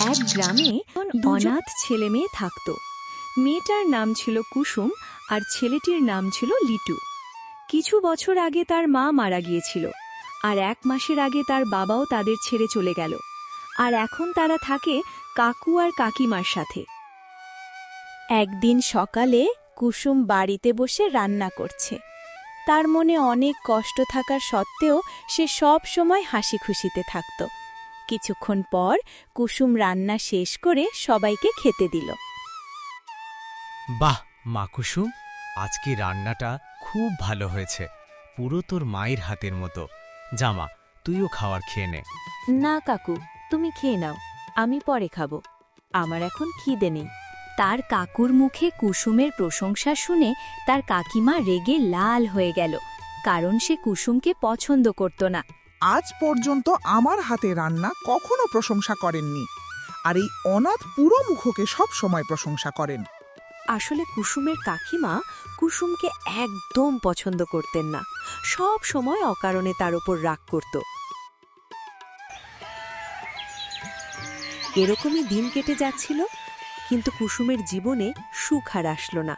এক গ্রামে অনাথ ছেলে মেয়ে থাকত। মেয়েটার নাম ছিল কুসুম আর ছেলেটির নাম ছিল লিটু। কিছু বছর আগে তার মা মারা গিয়েছিল আর এক মাসের আগে তার বাবাও তাদের ছেড়ে চলে গেল। আর এখন তারা থাকে কাকু আর কাকিমার সাথে। একদিন সকালে কুসুম বাড়িতে বসে রান্না করছে। তার মনে অনেক কষ্ট থাকার সত্ত্বেও সে সব সময় হাসি খুশিতে থাকত। কিছুক্ষণ পর কুসুম রান্না শেষ করে সবাইকে খেতে দিল। বাহ মা কুসুম আজকে রান্নাটা খুব ভালো হয়েছে। পুরো তোর মায়ের হাতের মতো। জামা তুইও খাওয়ার খেয়ে নে। না কাকু তুমি খেয়ে নাও। আমি পরে খাব। আমার এখন খিদে নেই। তার কাকুর মুখে কুসুমের প্রশংসা শুনে তার কাকিমা রেগে লাল হয়ে গেল। কারণ সে কুসুমকে পছন্দ করত না। আজ পর্যন্ত আমার হাতে রান্না কখনো প্রশংসা করেননি। আর এই অনাথ পুরো মুখকে সব সময় প্রশংসা করেন। আসলে কুসুমের কাকিমা কুসুমকে একদম পছন্দ করতেন না। সব সময় অকারণে তার উপর রাগ করত। এরকমই দিন কেটে যাচ্ছিল, কিন্তু কুসুমের জীবনে সুখ আর আসলো না।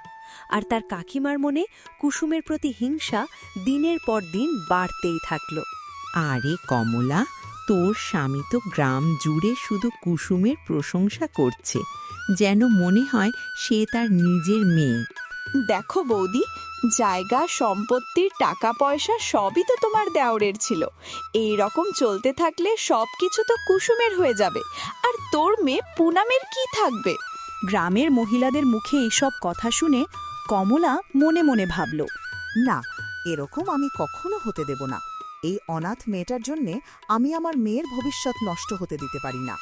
আর তার কাকিমার মনে কুসুমের প্রতি হিংসা দিনের পর দিন বাড়তেই থাকল। আরে কমলা তোর স্বামী তো গ্রাম জুড়ে শুধু কুসুমের প্রশংসা করছে যেন মনে হয় সে তার নিজের মেয়ে। দেখো বৌদি জায়গা সম্পত্তির টাকা পয়সা সবই তো তোমার দেওরের ছিল। এই রকম চলতে থাকলে সব কিছু তো কুসুমের হয়ে যাবে। আর তোর মেয়ে পুনামের কি থাকবে? গ্রামের মহিলাদের মুখে এইসব কথা শুনে কমলা মনে মনে ভাবল না এরকম আমি কখনো হতে দেব না। এই অনাথ মেয়েটার জন্যে আমি আমার মেয়ের ভবিষ্যৎ নষ্ট হতে দিতে পারি না।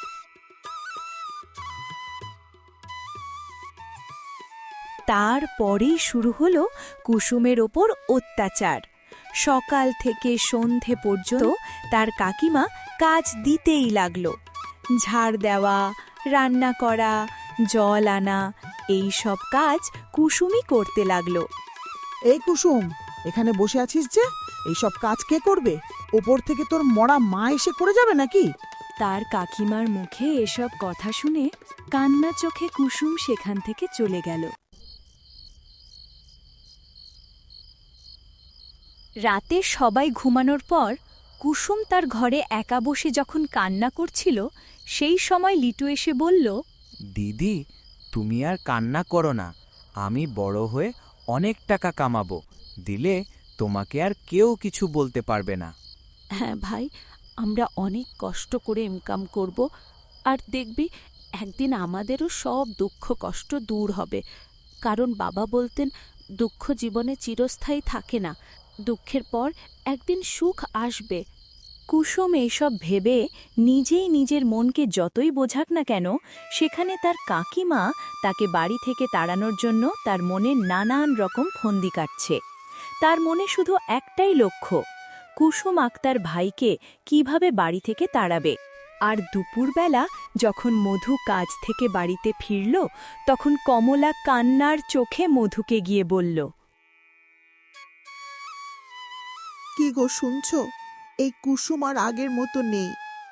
তারপরেই শুরু হলো কুসুমের ওপর অত্যাচার। সকাল থেকে সন্ধে পর্যন্ত তার কাকিমা কাজ দিতেই লাগল। ঝাড় দেওয়া রান্না করা জল আনা এই সব কাজ কুসুমই করতে লাগল। এই কুসুম এখানে বসে আছিস যে? এইসব কাজ কে করবে? ওপর থেকে তোর মরা মা এসে করে যাবে নাকি? তার কাকিমার মুখে এসব কথা শুনে কান্না চোখে কুসুম সেখান থেকে চলে গেল। রাতে সবাই ঘুমানোর পর কুসুম তার ঘরে একা বসে যখন কান্না করছিল সেই সময় লিটু এসে বলল দিদি তুমি আর কান্না করো না। আমি বড় হয়ে অনেক টাকা কামাবো। দিলে তোমাকে আর কেউ কিছু বলতে পারবে না। হ্যাঁ ভাই, আমরা অনেক কষ্ট করে ইনকাম করব আর দেখবি একদিন আমাদেরও সব দুঃখ কষ্ট দূর হবে। কারণ বাবা বলতেন, দুঃখ জীবনে চিরস্থায়ী থাকে না। দুঃখের পর একদিন সুখ আসবে। কুসুম এইসব ভেবে নিজেই নিজের মনকে যতই বোঝাক না কেন, সেখানে তার কাকিমা তাকে বাড়ি থেকে তাড়ানোর জন্য তার মনে নানান রকম ফন্দি কাটছে। তার মনে শুধু একটাই লক্ষ্য, কুসুম আক্তার ভাইকে কীভাবে বাড়ি থেকে তাড়াবে। আর দুপুরবেলা যখন মধু কাজ থেকে বাড়িতে ফিরল, তখন কমলা কান্নার চোখে মধুকে গিয়ে বলল, কি গো শুনছো? এই কুসুম আর আগের মতো নেই।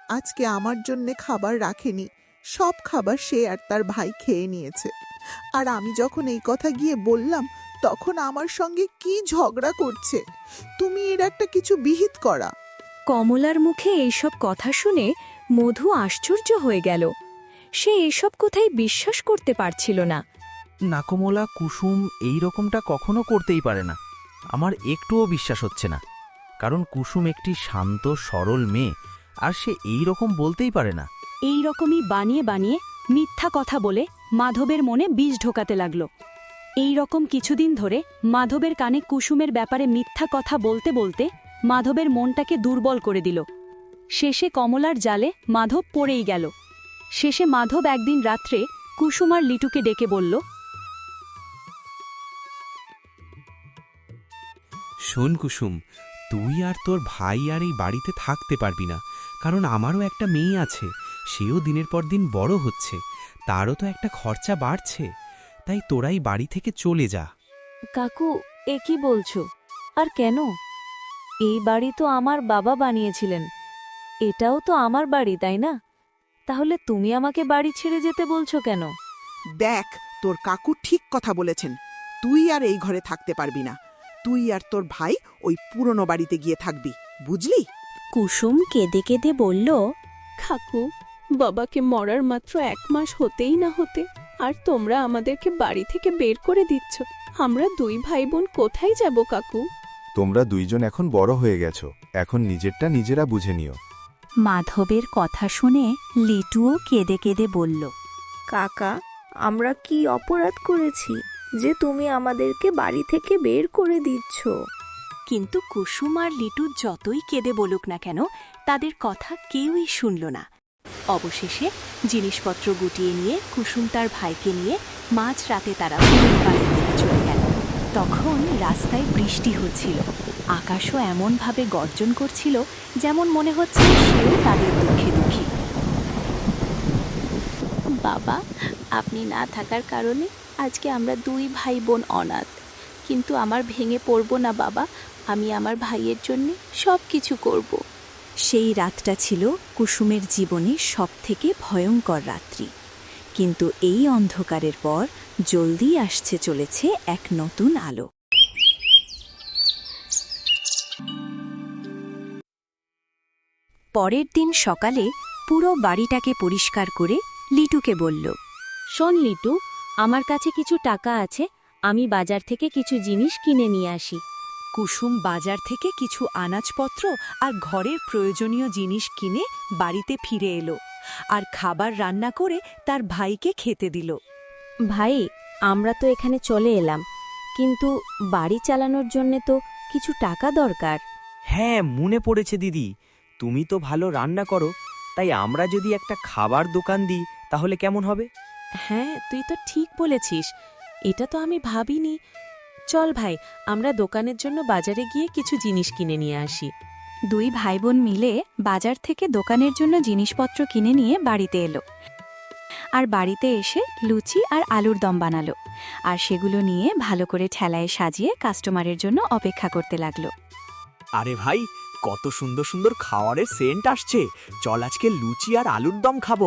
আজকে আমার জন্যে খাবার রাখেনি। সব খাবার সে আর তার ভাই খেয়ে নিয়েছে। আর আমি যখন এই কথা গিয়ে বললাম তখন আমার সঙ্গে কি ঝগড়া করছে? তুমি এর একটা কিছু বিহিত করা। কমলার মুখে এইসব কথা শুনে মধু আশ্চর্য হয়ে গেল। সে এসব কথাই বিশ্বাস করতে পারছিল না। নাকমলা কুসুম এই রকমটা কখনো করতেই পারে না। আমার একটুও বিশ্বাস হচ্ছে না। কারণ কুসুম একটি শান্ত সরল মেয়ে আর সে এই রকম বলতেই পারে না। এই রকমই বানিয়ে বানিয়ে মিথ্যা কথা বলে মাধবের মনে বীজ ঢোকাতে লাগল। এই রকম কিছুদিন ধরে মাধবের কানে কুসুমের ব্যাপারে মিথ্যা কথা বলতে বলতে মাধবের মনটাকে দুর্বল করে দিল। শেষে কমলার জালে মাধব পড়েই গেল। শেষে মাধব একদিন রাত্রে কুসুম আর লিটুকে ডেকে বলল, শোন কুসুম, তুই আর তোর ভাই আর এই বাড়িতে থাকতে পারবি না, কারণ আমারও একটা মেয়ে আছে, সেও দিনের পর দিন বড় হচ্ছে, তারও তো একটা খরচা বাড়ছে। তাই তোরাই বাড়ি থেকে চলে যা। কাকু এ কি বলছো? আর কেন? এই বাড়ি তো আমার বাবা বানিয়েছিলেন। এটাও তো আমার বাড়ি তাই না? তাহলে তুমি আমাকে বাড়ি ছেড়ে যেতে বলছো কেন? দেখ তোর কাকু ঠিক কথা বলেছেন। তুই আর এই ঘরে থাকতে পারবি না। তুই আর তোর ভাই ওই পুরনো বাড়িতে গিয়ে থাকবি বুঝলি? কুসুম কেঁদে কেঁদে বলল কাকু বাবাকে মরার মাত্র এক মাস হতেই না হতে। আর তোমরা আমাদেরকে বাড়ি থেকে বের করে দিচ্ছ। আমরা দুই ভাই বোন কোথায় যাব কাকু? তোমরা দুইজন এখন বড় হয়ে গেছো। এখন নিজেরটা নিজেরা বুঝে নিও। মাধবের কথা শুনে লিটুও কেঁদে কেঁদে বলল কাকা আমরা কি অপরাধ করেছি যে তুমি আমাদেরকে বাড়ি থেকে বের করে দিচ্ছ? কিন্তু কুসুম আর লিটু যতই কেঁদে বলুক না কেন তাদের কথা কেউই শুনল না। অবশেষে জিনিসপত্র গুটিয়ে নিয়ে কুসুম তার ভাইকে নিয়ে মাঝ রাতে তারা বাড়ির দিকে চলে গেল। তখন রাস্তায় বৃষ্টি হচ্ছিল। আকাশও এমনভাবে গর্জন করছিল যেমন মনে হচ্ছে সেও তাদের দুঃখে দুঃখী। বাবা, আপনি না থাকার কারণে আজকে আমরা দুই ভাই বোন অনাথ। কিন্তু আমার ভেঙে পড়ব না বাবা, আমি আমার ভাইয়ের জন্য সব কিছু করব। সেই রাতটা ছিল কুসুমের জীবনে সবথেকে ভয়ঙ্কর রাত্রি। কিন্তু এই অন্ধকারের পর জলদি আসছে চলেছে এক নতুন আলো। পরের দিন সকালে পুরো বাড়িটাকে পরিষ্কার করে লিটুকে বলল, শোন লিটু, আমার কাছে কিছু টাকা আছে, আমি বাজার থেকে কিছু জিনিস কিনে নিয়ে আসি। কুসুম বাজার থেকে কিছু আনাজপত্র আর ঘরের প্রয়োজনীয় জিনিস কিনে বাড়িতে ফিরে এলো আর খাবার রান্না করে তার ভাইকে খেতে দিল। ভাই আমরা তো এখানে চলে এলাম কিন্তু বাড়ি চালানোর জন্য তো কিছু টাকা দরকার। হ্যাঁ মনে পড়েছে দিদি। তুমি তো ভালো রান্না করো তাই আমরা যদি একটা খাবার দোকান দিই তাহলে কেমন হবে? হ্যাঁ তুই তো ঠিক বলেছিস। এটা তো আমি ভাবিনি চল ভাই আমরা দোকানের জন্য বাজারে গিয়ে কিছু জিনিস কিনে নিয়ে আসি। দুই ভাই বোন মিলে বাজার থেকে দোকানের জন্য জিনিসপত্র কিনে নিয়ে বাড়িতে এলো। আর বাড়িতে এসে লুচি আর আলুর দম বানালো। আর সেগুলো নিয়ে ভালো করে ঠেলায় সাজিয়ে কাস্টমারের জন্য অপেক্ষা করতে লাগল। আরে ভাই কত সুন্দর সুন্দর খাওয়ারের সেন্ট আসছে। চল আজকে লুচি আর আলুর দম খাব।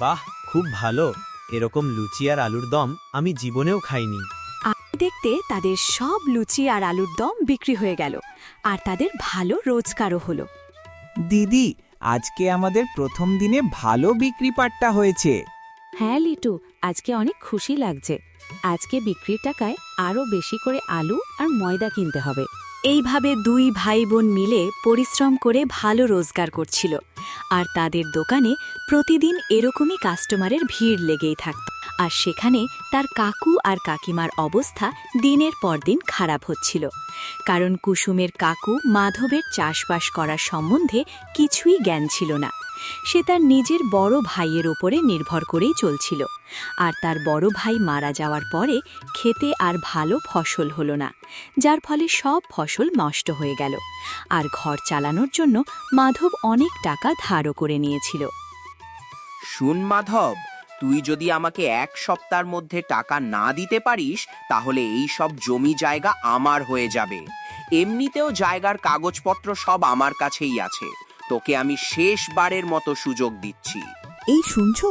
বাহ খুব ভালো। এরকম লুচি আর আলুর দম আমি জীবনেও খাইনি। দেখতে তাদের সব লুচি আর আলুর দম বিক্রি হয়ে গেল আর তাদের ভালো রোজগারও হলো। দিদি আজকে আমাদের প্রথম দিনে ভালো বিক্রি পাট্টা হয়েছে। হ্যাঁ লিটু আজকে অনেক খুশি লাগছে। আজকে বিক্রির টাকায় আরও বেশি করে আলু আর ময়দা কিনতে হবে। এইভাবে দুই ভাই বোন মিলে পরিশ্রম করে ভালো রোজগার করছিল আর তাদের দোকানে প্রতিদিন এরকমই কাস্টমারের ভিড় লেগেই থাকত। আর সেখানে তার কাকু আর কাকিমার অবস্থা দিনের পর দিন খারাপ হচ্ছিল। কারণ কুসুমের কাকু মাধবের চাষবাস করার সম্বন্ধে কিছুই জ্ঞান ছিল না। সে তার নিজের বড় ভাইয়ের ওপরে নির্ভর করেই চলছিল। আর তার বড় ভাই মারা যাওয়ার পরে খেতে আর ভালো ফসল হলো না, যার ফলে সব ফসল নষ্ট হয়ে গেল। আর ঘর চালানোর জন্য মাধব অনেক টাকা ধারও করে নিয়েছিল। শুন মাধব তুই যদি আমাকে এক সপ্তাহের মধ্যে টাকা না দিতে পারিস তাহলে এই সব জমি জায়গা আমার হয়ে যাবে। এমনিতেও জায়গার কাগজপত্র সব আমার কাছেই আছে। তোকে আমি শেষবারের মতো সুযোগ দিচ্ছি। এই শুনছো?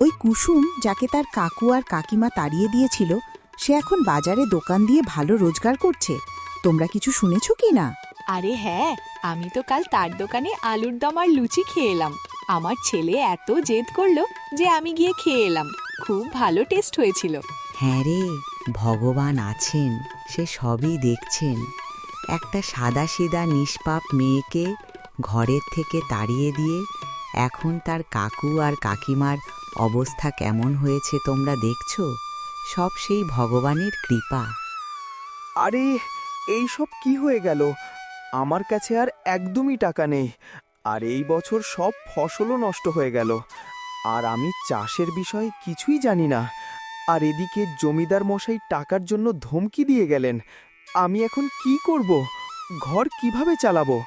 ওই কুসুম যাকে তার কাকু আর কাকিমা তাড়িয়ে দিয়েছিল সে এখন বাজারে দোকান দিয়ে ভালো রোজগার করছে। তোমরা কিছু শুনেছ কি না? আরে হ্যাঁ আমি তো কাল তার দোকানে আলুর দম আর লুচি খেয়ে এলাম। আমার ছেলে এত জেদ করল যে আমি গিয়ে খেয়ে এলাম। খুব ভালো টেস্ট হয়েছিল। হ্যাঁ রে ভগবান আছেন সে সবই দেখছেন। একটা সাদা সিধা নিষ্পাপ মেয়েকে ঘরের থেকে তাড়িয়ে দিয়ে এখন তার কাকু আর কাকিমার অবস্থা কেমন হয়েছে তোমরা দেখছ? সব সেই ভগবানের কৃপা। আরে এই সব কি হয়ে গেল? আমার কাছে আর একদমই টাকা নেই। আর এই বছর সব ফসলও নষ্ট হয়ে গেল। আর আমি চাষের বিষয়ে কিছুই জানি না। আর এদিকে জমিদার মশাই টাকার জন্য ধমকি দিয়ে গেলেন। আমি এখন কি করব? ঘর কীভাবে চালাবো?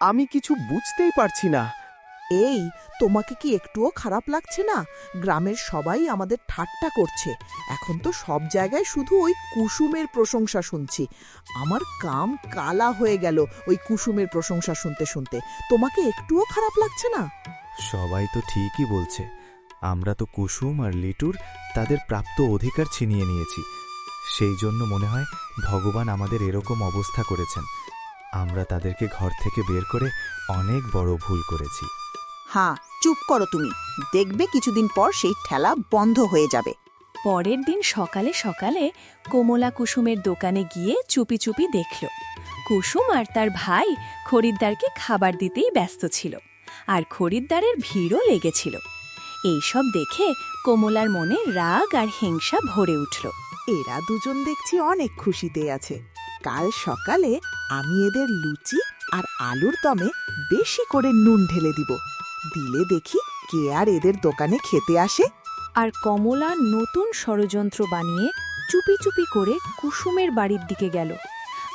আমি কিছু বুঝতেই পারছি না। এই, তোমাকে কি একটুও খারাপ লাগছে না? গ্রামের সবাই আমাদের ঠাট্টা করছে। এখন তো সব জায়গায় শুধু ওই কুসুমের প্রশংসা শুনছি। আমার কাম কালা হয়ে গেল ওই কুসুমের প্রশংসা শুনতে শুনতে। তোমাকে একটুও খারাপ লাগছে না? সবাই তো ঠিকই বলছে। আমরা তো কুসুম আর লিটুর তাদের প্রাপ্ত অধিকার ছিনিয়ে নিয়েছি। সেই জন্য মনে হয় ভগবান আমাদের এরকম অবস্থা করেছেন। আমরা তাদেরকে ঘর থেকে বের করে অনেক বড় ভুল করেছি। হ্যাঁ চুপ করো তুমি। দেখবে কিছুদিন পর সেই ঠেলা বন্ধ হয়ে যাবে। পরের দিন সকালে সকালে কোমলা কুসুমের দোকানে গিয়ে চুপি চুপি দেখল। কুসুম আর তার ভাই খরিদ্দারকে খাবার দিতেই ব্যস্ত ছিল আর খরিদ্দারের ভিড়ও লেগেছিল। এইসব দেখে কোমলার মনে রাগ আর হিংসা ভরে উঠল। এরা দুজন দেখছি অনেক খুশিতে আছে। কাল সকালে আমি এদের লুচি আর আলুর দমে বেশি করে নুন ঢেলে দিব। দিলে দেখি কে আর এদের দোকানে খেতে আসে। আর কমলা নতুন ষড়যন্ত্র বানিয়ে চুপি চুপি করে কুসুমের বাড়ির দিকে গেল।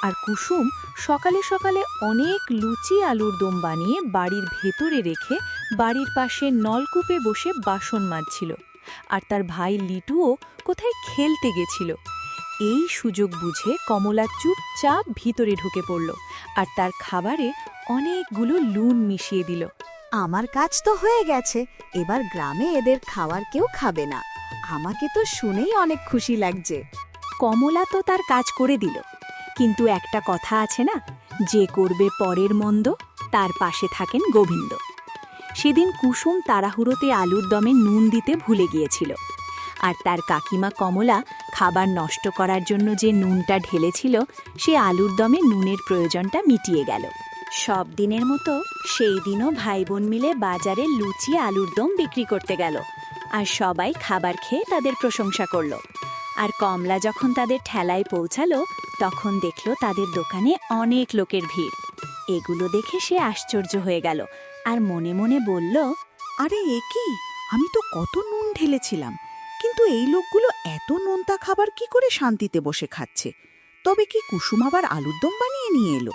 আর কুসুম সকালে সকালে অনেক লুচি আলুর দম বানিয়ে বাড়ির ভেতরে রেখে বাড়ির পাশে নলকূপে বসে বাসন মাজছিল। আর তার ভাই লিটুও কোথায় খেলতে গেছিল। এই সুযোগ বুঝে কমলা চুপচাপ ভিতরে ঢুকে পড়ল। আর তার খাবারে অনেকগুলো লুন মিশিয়ে দিল। আমার কাজ তো হয়ে গেছে। এবার গ্রামে এদের খাওয়ার কেউ খাবে না। আমাকে তো শুনেই অনেক খুশি লাগছে। কমলা তো তার কাজ করে দিল। কিন্তু একটা কথা আছে না, যে করবে পরের মন্দ, তার পাশে থাকেন গোবিন্দ। সেদিন কুসুম তাড়াহুড়োতে আলুর দমে নুন দিতে ভুলে গিয়েছিল। আর তার কাকিমা কমলা খাবার নষ্ট করার জন্য যে নুনটা ঢেলেছিল, সে আলুর দমে নুনের প্রয়োজনটা মিটিয়ে গেল। সব দিনের মতো সেই দিনও ভাই বোন মিলে বাজারে লুচি, আলুর দম বিক্রি করতে গেল। আর সবাই খাবার খেয়ে তাদের প্রশংসা করল। আর কমলা যখন তাদের ঠেলায় পৌঁছালো, তখন দেখল তাদের দোকানে অনেক লোকের ভিড়। এগুলো দেখে সে আশ্চর্য হয়ে গেল আর মনে মনে বলল, আরে, এ কি? আমি তো কত নুন ঢেলেছিলাম। কিন্তু এই লোকগুলো এত নোনতা খাবার কি করে শান্তিতে বসে খাচ্ছে? তবে কি কুসুম আবার আলুর দম বানিয়ে নিয়ে এলো?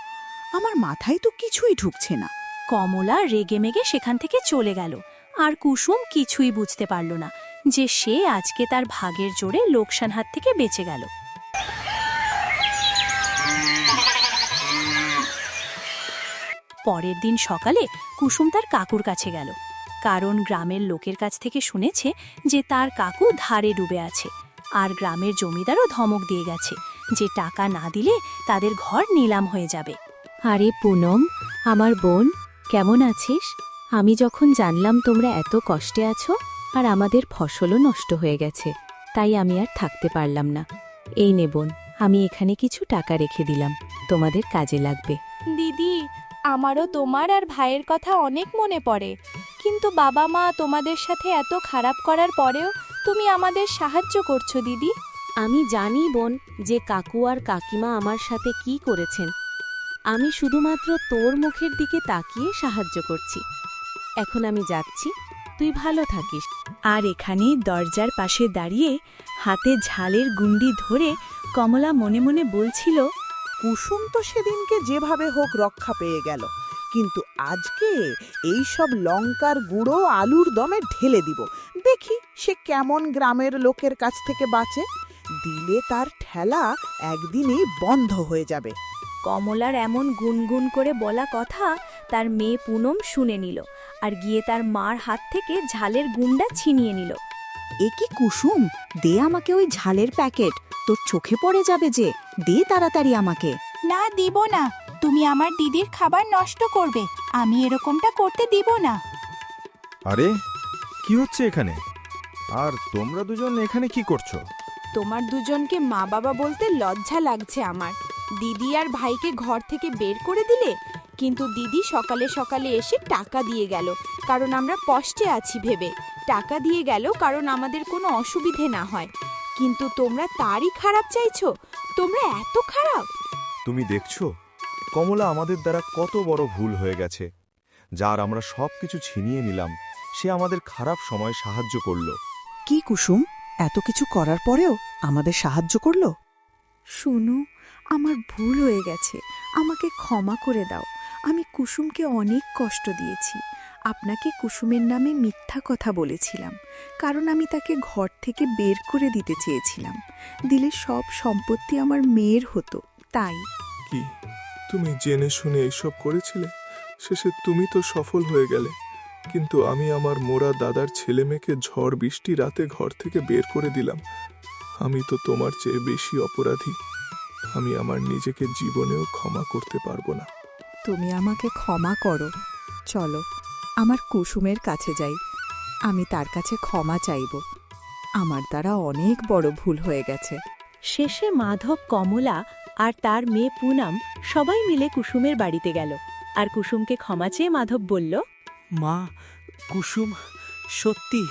আমার মাথায় তো কিছুই ঢুকছে না। কমলা রেগেমেগে সেখান থেকে চলে গেল। আর কুসুম কিছুই বুঝতে পারল না যে সে আজকে তার ভাগের জোরে লোকসান হাত থেকে বেঁচে গেল। পরের দিন সকালে কুসুম তার কাকুর কাছে গেল। কারণ গ্রামের লোকের কাছ থেকে শুনেছে যে তার কাকু ধারে ডুবে আছে। আর গ্রামের জমিদারও ধমক দিয়ে গেছে যে টাকা না দিলে তাদের ঘর নিলাম হয়ে যাবে। আরে পুনম আমার বোন কেমন আছিস? আমি যখন জানলাম তোমরা এত কষ্টে আছো আর আমাদের ফসলও নষ্ট হয়ে গেছে তাই আমি আর থাকতে পারলাম না। এই নে বোন আমি এখানে কিছু টাকা রেখে দিলাম তোমাদের কাজে লাগবে। দিদি আমারও তোমার আর ভাইয়ের কথা অনেক মনে পড়ে কিন্তু বাবা মা তোমাদের সাথে এত খারাপ করার পরেও তুমি আমাদের সাহায্য করছ দিদি। আমি জানি বোন যে কাকু আর কাকিমা আমার সাথে কি করেছেন আমি শুধুমাত্র তোর মুখের দিকে তাকিয়ে সাহায্য করছি। এখন আমি যাচ্ছি তুই ভালো থাকিস। আর এখানে দরজার পাশে দাঁড়িয়ে হাতে ঝালের গুন্ডি ধরে কমলা মনে মনে বলছিল কুসুম তো সেদিনকে যেভাবে হোক রক্ষা পেয়ে গেল কিন্তু আজকে এই সব লঙ্কার গুঁড়ো আলুর দমে ঢেলে দিব। দেখি সে কেমন গ্রামের লোকের কাছ থেকে বাঁচে। দিলে তার ঠেলা একদিনেই বন্ধ হয়ে যাবে। কমলার এমন গুনগুন করে বলা কথা তার মেয়ে পুনম শুনে নিল আর গিয়ে তার মার হাত থেকে ঝালের গুন্ডা ছিনিয়ে নিল। এ কি কুসুম? দে আমাকে ওই ঝালের প্যাকেট। তোর চোখে পড়ে যাবে যে। দে তাড়াতাড়ি আমাকে। না দিব না। তুমি আমার দিদির খাবার নষ্ট করবে। আমি এরকমটা করতে দিব না। আরে কি হচ্ছে এখানে? আর তোমরা দুজন এখানে কি করছ? তোমার দুজনকে মা বাবা বলতে লজ্জা লাগছে আমার। দিদি আর ভাইকে ঘর থেকে বের করে দিলে? কিন্তু দিদি সকালে সকালে এসে টাকা দিয়ে গেল কারণ আমরা কষ্টে আছি ভেবে। টাকা দিয়ে গেল কারণ আমাদের কোনো অসুবিধে না হয়। কিন্তু তোমরা তারই খারাপ চাইছো? তোমরা এত খারাপ! তুমি দেখছ? কমলা আমাদের দ্বারা কত বড় ভুল হয়ে গেছে। যার আমরা সব কিছু ছিনিয়ে নিলাম সে আমাদের খারাপ সময় সাহায্য করল। কি কুসুম? এত কিছু করার পরেও আমাদের সাহায্য করল? শুনো আমার ভুল হয়ে গেছে। আমাকে ক্ষমা করে দাও। আমি কুসুমকে অনেক কষ্ট দিয়েছি। আপনাকে কুসুমের নামে মিথ্যা কথা বলেছিলাম, কারণ আমি তাকে ঘর থেকে বের করে দিতে চেয়েছিলাম। দিলে সব সম্পত্তি আমার মেয়ের হতো, তাই। কি? তুমি জেনে শুনে এইসব করেছিলে? শেষে তুমি তো সফল হয়ে গেলে। কিন্তু আমি আমার মোরা দাদার ছেলে মেয়েকে ঝড় বৃষ্টি রাতে ঘর থেকে বের করে দিলাম। আমি তো তোমার চেয়ে বেশি অপরাধী। আমি আমার নিজেকে জীবনেও ক্ষমা করতে পারব না। তুমি আমাকে ক্ষমা করো। চলো আমার কুসুমের কাছে যাই। আমি তার কাছে ক্ষমা চাইব। আমার দ্বারা অনেক বড় ভুল হয়ে গেছে। শেষে মাধব কমলা আর তার মেয়ে পুনাম সবাই মিলে কুসুমের বাড়িতে গেল। আর কুসুমকে ক্ষমা চেয়ে মাধব বলল মা কুসুম সত্যি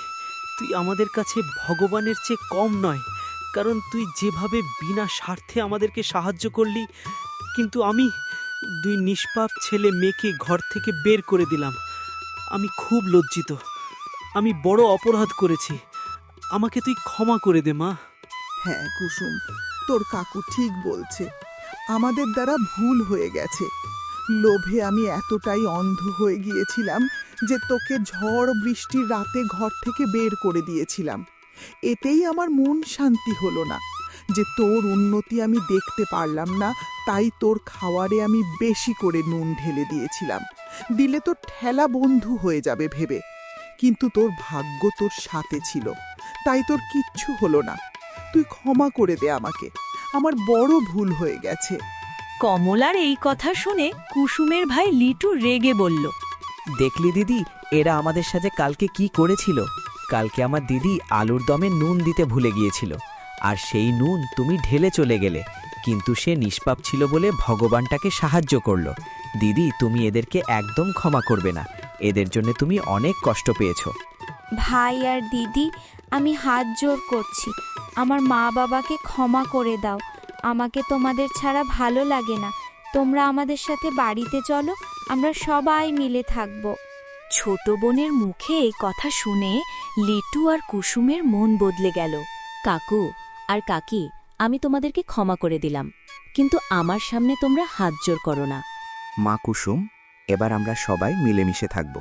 তুই আমাদের কাছে ভগবানের চেয়ে কম নয়। কারণ তুই যেভাবে বিনা স্বার্থে আমাদেরকে সাহায্য করলি, কিন্তু আমি দুই নিষ্পাপ ছেলে মেয়েকে ঘর থেকে বের করে দিলাম। আমি খুব লজ্জিত। আমি বড় অপরাধ করেছি। আমাকে তুই ক্ষমা করে দে, মা। হ্যাঁ কুসুম, তোর কাকু ঠিক বলছে। আমাদের দ্বারা ভুল হয়ে গেছে। লোভে আমি এতটাই অন্ধ হয়ে গিয়েছিলাম যে তোকে ঝড় বৃষ্টির রাতে ঘর থেকে বের করে দিয়েছিলাম। এতেই আমার মন শান্তি হলো না। যে তোর উন্নতি আমি দেখতে পারলাম না তাই তোর খাওয়ারে আমি বেশি করে নুন ঢেলে দিয়েছিলাম। দিলে তোর ঠেলা বন্ধু হয়ে যাবে ভেবে। কিন্তু তোর ভাগ্য তোর সাথে ছিল। তাই তোর কিচ্ছু হলো না। তুই ক্ষমা করে দে আমাকে। আমার বড় ভুল হয়ে গেছে। কমলার এই কথা শুনে কুসুমের ভাই লিটু রেগে বলল দেখলি দিদি এরা আমাদের সাথে কালকে কি করেছিল? কালকে আমার দিদি আলুর দমে নুন দিতে ভুলে গিয়েছিল। আর সেই নুন তুমি ঢেলে চলে গেলে। কিন্তু সে নিষ্পাপ ছিল বলে ভগবানটাকে সাহায্য করল। দিদি, তুমি এদেরকে একদম ক্ষমা করবে না। এদের জন্য তুমি অনেক কষ্ট পেয়েছ। ভাই আর দিদি, আমি হাত জোর করছি। আমার মা বাবাকে ক্ষমা করে দাও। আমাকে তোমাদের ছাড়া ভালো লাগে না। তোমরা আমাদের সাথে বাড়িতে চলো, আমরা সবাই মিলে থাকব। ছোট বোনের মুখে এই কথা শুনে লিটু আর কুসুমের মন বদলে গেল। কাকু আর কাকি আমি তোমাদেরকে ক্ষমা করে দিলাম কিন্তু আমার সামনে তোমরা হাত জোর করো না। মা কুসুম এবার আমরা সবাই মিলেমিশে থাকব।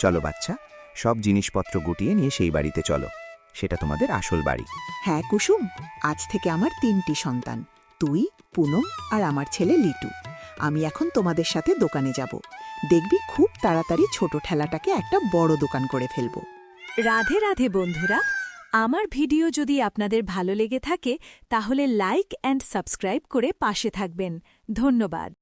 চলো বাচ্চা সব জিনিসপত্র গুটিয়ে নিয়ে সেই বাড়িতে চলো। সেটা তোমাদের আসল বাড়ি। হ্যাঁ কুসুম আজ থেকে আমার তিনটি সন্তান তুই পুনম আর আমার ছেলে লিটু। আমি এখন তোমাদের সাথে দোকানে যাব। দেখবি খুব তাড়াতাড়ি ছোট ঠেলাটাকে একটা বড় দোকান করে ফেলব। রাধে রাধে বন্ধুরা, আমার ভিডিও যদি আপনাদের ভালো লেগে থাকে, তাহলে লাইক অ্যান্ড সাবস্ক্রাইব করে পাশে থাকবেন। ধন্যবাদ।